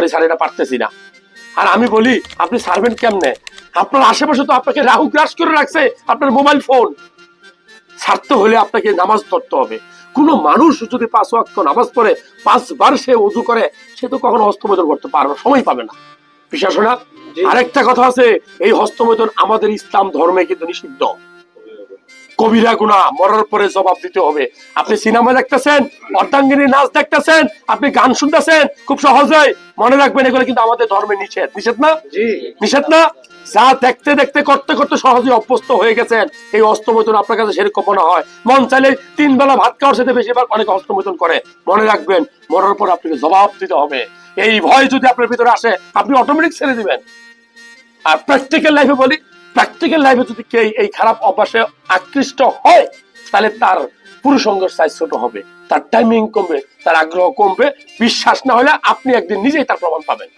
পারি স্যার এটা পারতেছি না। আর আমি বলি আপনি সার্ভেন্ট কেমনে? আপনার আশেপাশে তো আপনাকে রাহু গ্রাস করে রাখছে আপনার মোবাইল ফোন। ছাড়তে হলে আপনাকে নামাজ ধরতে হবে। কোন মানুষ যদি পাঁচ ওয়াক্ত নামাজ পড়ে পাঁচবার সে উজু করে সে তো কখনো হস্তমোদন করতে পারবে সময় পাবে না। বিশ্বাস না। আরেকটা কথা আছে এই হস্তমোদন আমাদের ইসলাম ধর্মে কিন্তু নিষিদ্ধ। কবিরা গুণা মরার পরে জবাব দিতে হবে। আপনি সিনেমা দেখতেছেন অর্ধাঙ্গিনী নাচ দেখতেছেন আপনি গান শুনতেছেন খুব সহজেই মনে রাখবেন এগুলো কিন্তু আমাদের ধর্মে নিষেধ। নিষেধ না? নিষেধ না? যা দেখতে দেখতে করতে করতে সহজে অভ্যস্ত হয়ে গেছেন এই অস্তমতন আপনার কাছে সেরকম মনে হয়। মন চাইলে তিন বেলা ভাত খাওয়ার সাথে বেশিরভাগ অনেক অস্তমতন করে। মনে রাখবেন মরার পর আপনাকে জবাব দিতে হবে। এই ভয় যদি আপনার ভিতরে আসে আপনি অটোমেটিক ছেড়ে দিবেন। আর প্র্যাকটিক্যাল লাইফে বলি প্র্যাকটিক্যাল লাইফে যদি কে এই খারাপ অভ্যাসে আকৃষ্ট হয়, তাহলে তার পুরুষঙ্গের সাইজ ছোট হবে। তার টাইমিং কমবে, তার আগ্রহ কমবে। বিশ্বাস না হলে আপনি একদিন নিজেই তার প্রমাণ পাবেন।